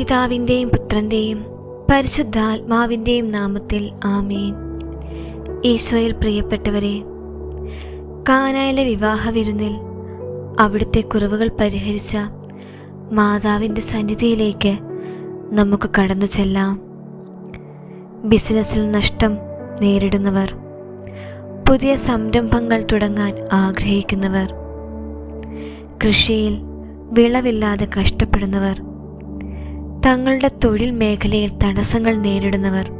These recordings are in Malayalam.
പിതാവിന്റെയും പുത്രന്റെയും പരിശുദ്ധാത്മാവിന്റെയും നാമത്തിൽ ആമേൻ. ഈശോയിൽ പ്രിയപ്പെട്ടവരെ കാനായിലെ വിവാഹ വിരുന്നിൽ അവിടുത്തെ കുറവുകൾ പരിഹരിച്ച മാതാവിന്റെ സന്നിധിയിലേക്ക് നമുക്ക് കടന്നു ചെല്ലാം. ബിസിനസ്സിൽ നഷ്ടം നേരിടുന്നവർ പുതിയ സംരംഭങ്ങൾ തുടങ്ങാൻ ആഗ്രഹിക്കുന്നവർ കൃഷിയിൽ വിളവില്ലാതെ കഷ്ടപ്പെടുന്നവർ തങ്ങളുടെ തൊഴിൽ മേഖലയിൽ തടസ്സങ്ങൾ നേരിടുന്നവർ.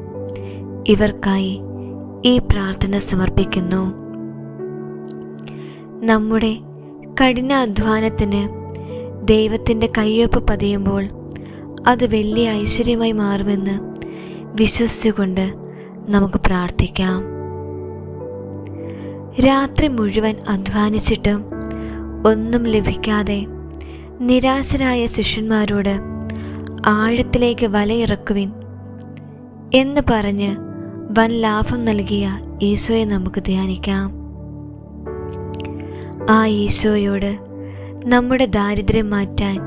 ഇവർക്കായി ഈ പ്രാർത്ഥന സമർപ്പിക്കുന്നു. നമ്മുടെ കഠിന അധ്വാനത്തിന് ദൈവത്തിന്റെ കയ്യൊപ്പ് പതിയുമ്പോൾ അത് വലിയ ഐശ്വര്യമായി മാറുമെന്ന് വിശ്വസിച്ചുകൊണ്ട് നമുക്ക് പ്രാർത്ഥിക്കാം. രാത്രി മുഴുവൻ അധ്വാനിച്ചിട്ടും ഒന്നും ലഭിക്കാതെ നിരാശരായ ശിഷ്യന്മാരോട് ആഴത്തിലേക്ക് വലയിറക്കുവിൻ എന്ന് പറഞ്ഞ് വൻ ലാഭം നൽകിയ ഈശോയെ നമുക്ക് ധ്യാനിക്കാം. ആ ഈശോയോട് നമ്മുടെ ദാരിദ്ര്യം മാറ്റാൻ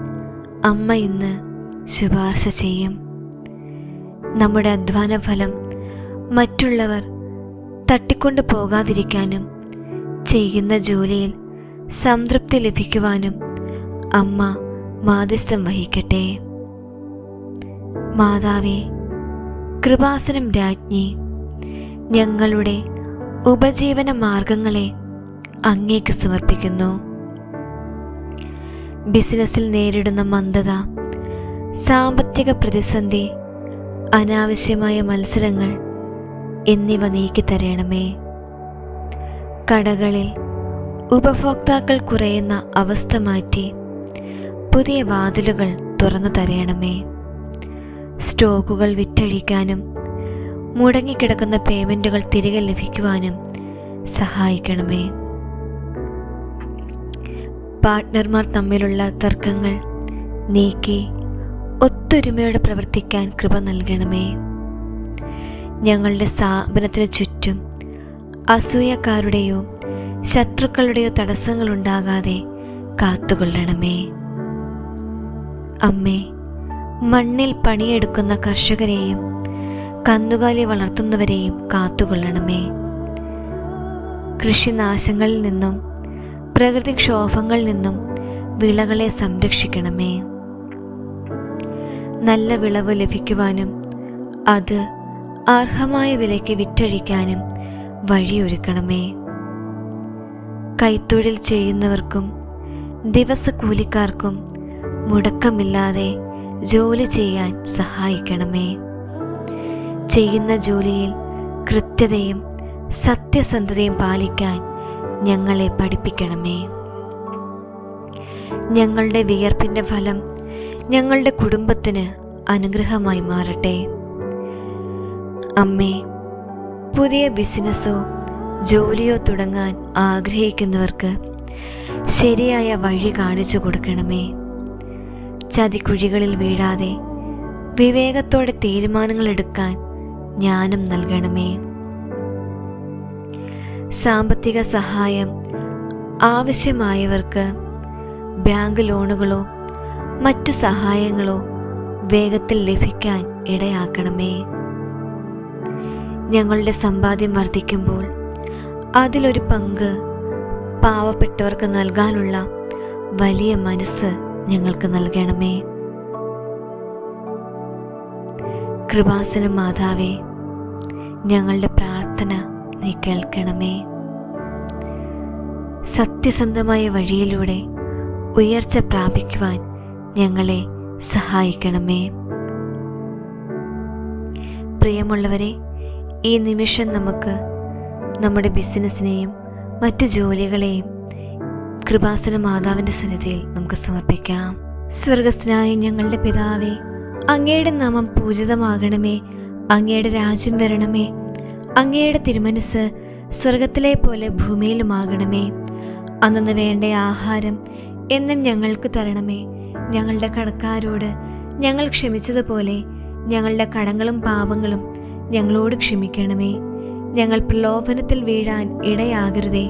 അമ്മ ഇന്ന് ശുപാർശ ചെയ്യും. നമ്മുടെ അധ്വാന ഫലം മറ്റുള്ളവർ തട്ടിക്കൊണ്ടു പോകാതിരിക്കാനും ചെയ്യുന്ന ജോലിയിൽ സംതൃപ്തി ലഭിക്കുവാനും അമ്മ മാധ്യസ്ഥം വഹിക്കട്ടെ. മാതാവേ കൃപാസനം രാജ്ഞി ഞങ്ങളുടെ ഉപജീവന മാർഗങ്ങളെ അങ്ങേക്ക് സമർപ്പിക്കുന്നു. ബിസിനസ്സിൽ നേരിടുന്ന മന്ദത സാമ്പത്തിക പ്രതിസന്ധി അനാവശ്യമായ മത്സരങ്ങൾ എന്നിവ നീക്കി തരണമേ. കടകളിൽ ഉപഭോക്താക്കൾ കുറയുന്ന അവസ്ഥ മാറ്റി പുതിയ വാതിലുകൾ തുറന്നു തരയണമേ സ്റ്റോക്കുകൾ വിറ്റഴിക്കാനും മുടങ്ങിക്കിടക്കുന്ന പേയ്മെന്റുകൾ തിരികെ ലഭിക്കുവാനും സഹായിക്കണമേ. പാർട്ട്ണർമാർ തമ്മിലുള്ള തർക്കങ്ങൾ നീക്കി ഒത്തൊരുമയോടെ പ്രവർത്തിക്കാൻ കൃപ നൽകണമേ. ഞങ്ങളുടെ സ്ഥാപനത്തിന് ചുറ്റും അസൂയക്കാരുടെയോ ശത്രുക്കളുടെയോ തടസ്സങ്ങൾ ഉണ്ടാകാതെ കാത്തുകൊള്ളണമേ. അമ്മേ മണ്ണിൽ പണിയെടുക്കുന്ന കർഷകരെയും കന്നുകാലി വളർത്തുന്നവരെയും കാത്തുകൊള്ളണമേ. കൃഷിനാശങ്ങളിൽ നിന്നും പ്രകൃതിക്ഷോഭങ്ങളിൽ നിന്നും വിളകളെ സംരക്ഷിക്കണമേ. നല്ല വിളവ് ലഭിക്കുവാനും അത് അർഹമായ വിലയ്ക്ക് വിറ്റഴിക്കാനും വഴിയൊരുക്കണമേ. കൈത്തൊഴിൽ ചെയ്യുന്നവർക്കും ദിവസക്കൂലിക്കാർക്കും മുടക്കമില്ലാതെ ജോലി ചെയ്യാൻ സഹായിക്കണമേ. ചെയ്യുന്ന ജോലിയിൽ കൃത്യതയും സത്യസന്ധതയും പാലിക്കാൻ ഞങ്ങളെ പഠിപ്പിക്കണമേ. ഞങ്ങളുടെ വിയർപ്പിന്റെ ഫലം ഞങ്ങളുടെ കുടുംബത്തിന് അനുഗ്രഹമായി മാറട്ടെ. അമ്മേ പുതിയ ബിസിനസ്സോ ജോലിയോ തുടങ്ങാൻ ആഗ്രഹിക്കുന്നവർക്ക് ശരിയായ വഴി കാണിച്ചു കൊടുക്കണമേ. ചതിക്കുഴികളിൽ വീഴാതെ വിവേകത്തോടെ തീരുമാനങ്ങൾ എടുക്കാൻ ജ്ഞാനം നൽകണമേ. സാമ്പത്തിക സഹായം ആവശ്യമായവർക്ക് ബാങ്ക് ലോണുകളോ മറ്റു സഹായങ്ങളോ വേഗത്തിൽ ലഭിക്കാൻ ഇടയാക്കണമേ. ഞങ്ങളുടെ സമ്പാദ്യം വർദ്ധിക്കുമ്പോൾ അതിലൊരു പങ്ക് പാവപ്പെട്ടവർക്ക് നൽകാനുള്ള വലിയ മനസ്സ് ഞങ്ങൾക്ക് നൽകണമേ. കൃപാസന മാതാവേ ഞങ്ങളുടെ പ്രാർത്ഥന നീ കേൾക്കണമേ. സത്യസന്ധമായ വഴിയിലൂടെ ഉയർച്ച പ്രാപിക്കുവാൻ ഞങ്ങളെ സഹായിക്കണമേ. പ്രിയമുള്ളവരെ ഈ നിമിഷം നമുക്ക് നമ്മുടെ ബിസിനസ്സിനെയും മറ്റു ജോലികളെയും കൃപാസന മാതാവിന്റെ സന്നിധിയിൽ നമുക്ക് സമർപ്പിക്കാം. സ്വർഗസ്ഥനായ ഞങ്ങളുടെ പിതാവേ അങ്ങയുടെ നാമം പൂജിതമാകണമേ. അങ്ങയുടെ രാജ്യം വരണമേ. അങ്ങയുടെ തിരുമനസ് സ്വർഗത്തിലെ പോലെ ഭൂമിയിലുമാകണമേ. അന്നു വേണ്ട ആഹാരം എന്നും ഞങ്ങൾക്ക് തരണമേ. ഞങ്ങളുടെ കടക്കാരോട് ഞങ്ങൾ ക്ഷമിച്ചതുപോലെ ഞങ്ങളുടെ കടങ്ങളും പാപങ്ങളും ഞങ്ങളോട് ക്ഷമിക്കണമേ. ഞങ്ങൾ പ്രലോഭനത്തിൽ വീഴാൻ ഇടയാകരുതേ.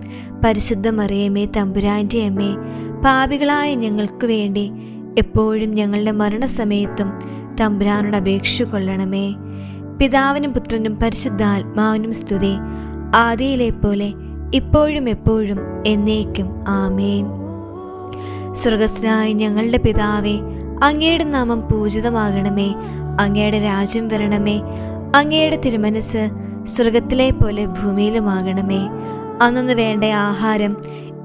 പരിശുദ്ധ മറിയമേ തമ്പുരാന്റെ അമ്മേ പാപികളായ ഞങ്ങൾക്ക് വേണ്ടി എപ്പോഴും ഞങ്ങളുടെ മരണസമയത്തും തമ്പുരാനോട് അപേക്ഷ കൊള്ളണമേ. പിതാവിനും പുത്രനും പരിശുദ്ധാത്മാവിനും സ്തുതി ആദിയിലെ പോലെ ഇപ്പോഴും എപ്പോഴും എന്നേക്കും. ആമേൻ. സ്വർഗസ്നായ ഞങ്ങളുടെ പിതാവേ അങ്ങയുടെ നാമം പൂജിതമാകണമേ അങ്ങയുടെ രാജ്യം വരണമേ അങ്ങയുടെ തിരുമനസ് സ്വർഗത്തിലെ പോലെ ഭൂമിയിലുമാകണമേ. അന്നൊന്ന് വേണ്ട ആഹാരം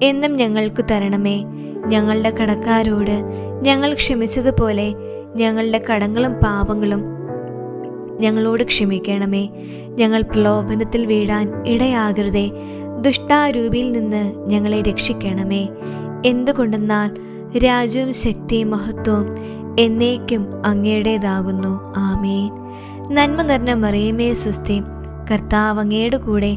എന്നും ഞങ്ങൾക്ക് തരണമേ. ഞങ്ങളുടെ കടക്കാരോട് ഞങ്ങൾ ക്ഷമിച്ചതുപോലെ ഞങ്ങളുടെ കടങ്ങളും പാപങ്ങളും ഞങ്ങളോട് ക്ഷമിക്കണമേ. ഞങ്ങൾ പ്രലോഭനത്തിൽ വീഴാൻ ഇടയാകരുതേ. ദുഷ്ടാരൂപിയിൽ നിന്ന് ഞങ്ങളെ രക്ഷിക്കണമേ. എന്തുകൊണ്ടെന്നാൽ രാജ്യവും ശക്തിയും മഹത്വവും എന്നേക്കും അങ്ങയുടേതാകുന്നു. ആമേൻ. നന്മ നിറഞ്ഞ മറിയമേ സ്വസ്തി. കർത്താവ് അങ്ങയുടെ കൂടെ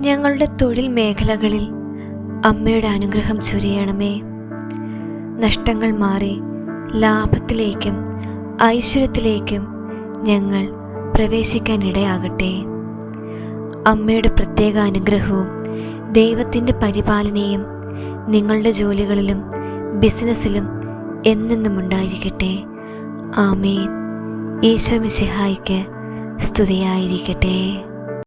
ഞങ്ങളുടെ തൊഴിൽ മേഖലകളിൽ അമ്മയുടെ അനുഗ്രഹം ചൊരിയണമേ. നഷ്ടങ്ങൾ മാറി ലാഭത്തിലേക്കും ഐശ്വര്യത്തിലേക്കും ഞങ്ങൾ പ്രവേശിക്കാനിടയാകട്ടെ. അമ്മയുടെ പ്രത്യേക അനുഗ്രഹവും ദൈവത്തിന്റെ പരിപാലനയും നിങ്ങളുടെ ജോലികളിലും ബിസിനസ്സിലും എന്നെന്നും ഉണ്ടായിരിക്കട്ടെ. ആമേൻ. ഈശോ മിശിഹായിക്ക് സ്തുതിയായിരിക്കട്ടെ.